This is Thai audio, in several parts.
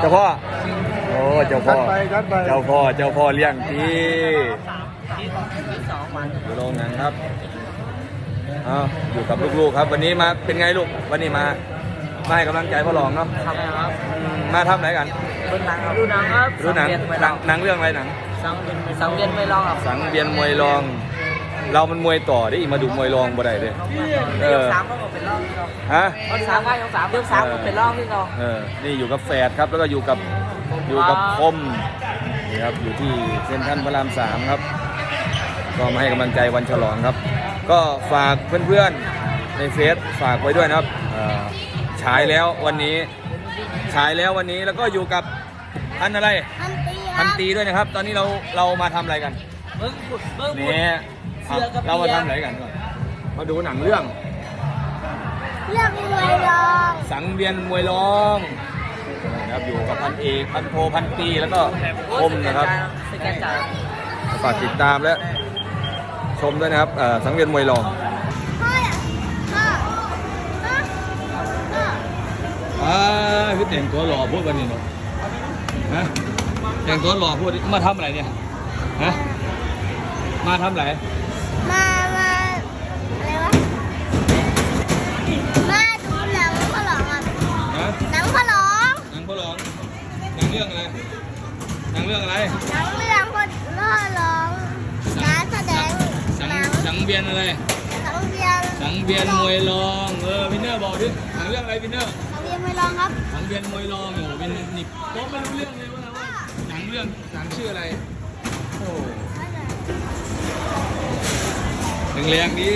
เจ้าพ่อ โอ้เจ้าพ่จัอดไปจัดไป เจ้าพ่อ เจ้าพ่อเลี้ยงที่ที่สองวันอยู่โรงหนังครับอ้าวอยู่กับลูกๆครับ วันนี้มาเป็นไงลูก วันนี้มามาให้กำลังใจพ่อหลองเนาะครับครับอืมมาทำอะไรกัน ดูหนังครับดูหนังครับดูหนังสัเวียนไม่หลนัองงหนังเรื่องอะไรหนัง สังเวียนสังเวียนไม่ลองครับสังเวียนมวยรอง เรามันมวยต่อได้อีกมาดูมวยรองบ่ได้เลยเออยกสามก็เป็นรองที่เราฮะยกสามก็ยกสามยกสามก็เป็นรองที่เราเออนี่อยู่กับแฝดครับแล้วก็อยู่กับอยู่กับคมนี่ครับอยู่ที่เซ็นทรัลพระรามสามครับ ก็มาให้กำลังใจวันฉลองครับ ก็ฝากเพื่อนๆในเฟซฝากไว้ด้วยนะครับเอ่อฉายแล้ววันนี้ฉายแล้ววันนี้แล้วก็อยู่กับพันอะไรพันตีคพัรันบตีด้วยนะครับ ตอนนี้เราเรามาทำอะไรกันเบิ้งบุดเบิ้งบุด เนี่ยเสือกับเรามาเบียร์ทำอะไรกันก่อนมาดูหนังเรื่องเลือกมวยรองสังเวียนมวยรองนะครับอยู่กับพันเอกพันโทพันตรีแล้วก็คมนะครับ สแกนจ่ายฝากติดตามและชมด้วยนะครับเอ่อสังเวียนมวยรองพ่ออะพ่อพ่อพ่ออ่าคือแต่งตัวหล่อพูดวันนี้เนาะฮะแต่งตัวหล่อพูดดิมาทำอะไรเนี่ยฮะมาทำอะไร หนังเรื่องอะไรหนังเรื่องอะไรหนังเรื่องพ่อหลองการแสดงสังหนังสังเวียนอะไร สังเวียนสังเวียนมวยรองเออวินเนอร์บอกดิหนังเรื่องอะไรวินเนอร์สังเวียนมวยรองครับสังเวียนมวยรองโอ้โหเป็นนี่โป๊ะไม่รู้เรื่องเลยว่าว่าหนังเรื่องหนังชื่ออะไรโอ้แรงๆดี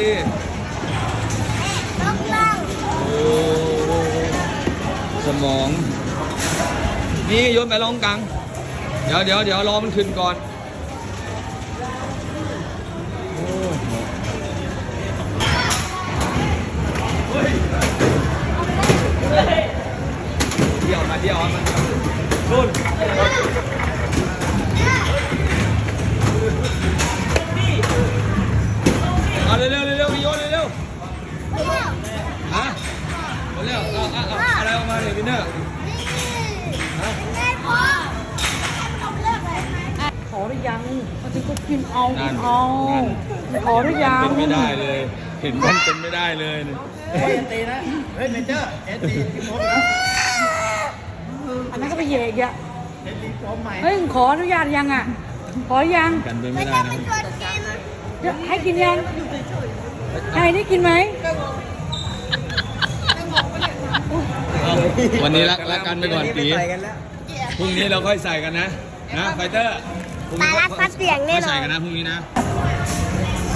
นกล่างโอ้สมอง นี่โยนไปลองกลาง เดี๋ยวเดี๋ยวเดี๋ยวรอมันขึ้นก่อนเดี่ยวมาเดี่ยวมารุ่นเอาเร็วเร็วเร็วพี่โยนเร็วเร็วเที่ยวฮะหมดแล้วเอาเอาเอาอะไรออกมาเลยวินเนอร์ ยังเขาจะก็กินเอานั่นเอานั่นขอหรือยังเป็นไม่ได้เลย เห็นมันเป็นไม่ได้เลยเนี่ยเฮ้ยตีนะ เฮ้ยเมเจอร์เอสตีที่ผมนะอันนั้นก็ไปเหยกอะเอสตีพร้อมใหม่เฮ้ยขออนุญาตยังอะ ขอยังกันเป็นไม่ไม่ได้ได้เป็นะนตัวกินเดี๋ยวให้กินยังไอ้นี่กินไหมเอาวันนี้รักรักกันไปก่อนปีพรุ่งนี้เราค่อยใส่กันนะ นะไฟเตอร์ พรุ่งนี้ปลาฟัดเสียงแน่นอนค่อยใส่กันนะพรุ่งนี้นะ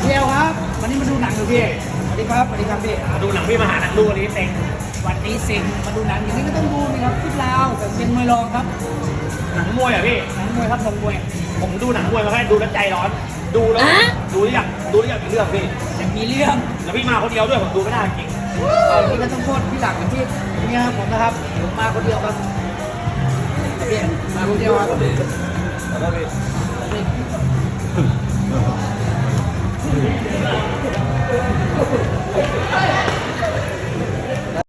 เดียวครับ วันนี้มาดูหนังอยู่พี่สวัสดีครับสวัสดีครับพี่มาดูหนังพี่มาหาหนังดูวันนี้เซ็งวันนี้เซ็งมาดูหนังอย่างนี้ก็ต้องดูนี่ครับที่ลาวแต่เป็นมวยรองครับ หนังมวยเหรอะพี่ หนังมวยครับหนังมวยผมดูหนังมวยมาแค่ดูแล้วใจร้อน ดูแล้วดูแล้วอยากดูแล้วอยากมีเรื่องพี่ แต่มีเรื่องแล้วพี่มาคนเดียวด้วยผมดูไม่ได้จริงเอาที่ก็ต้องโทษพี่หลักกับพี่เนี่ยครับผมนะครับผมมาคนเดียวครับพี่มาคนเดียวครับ うん。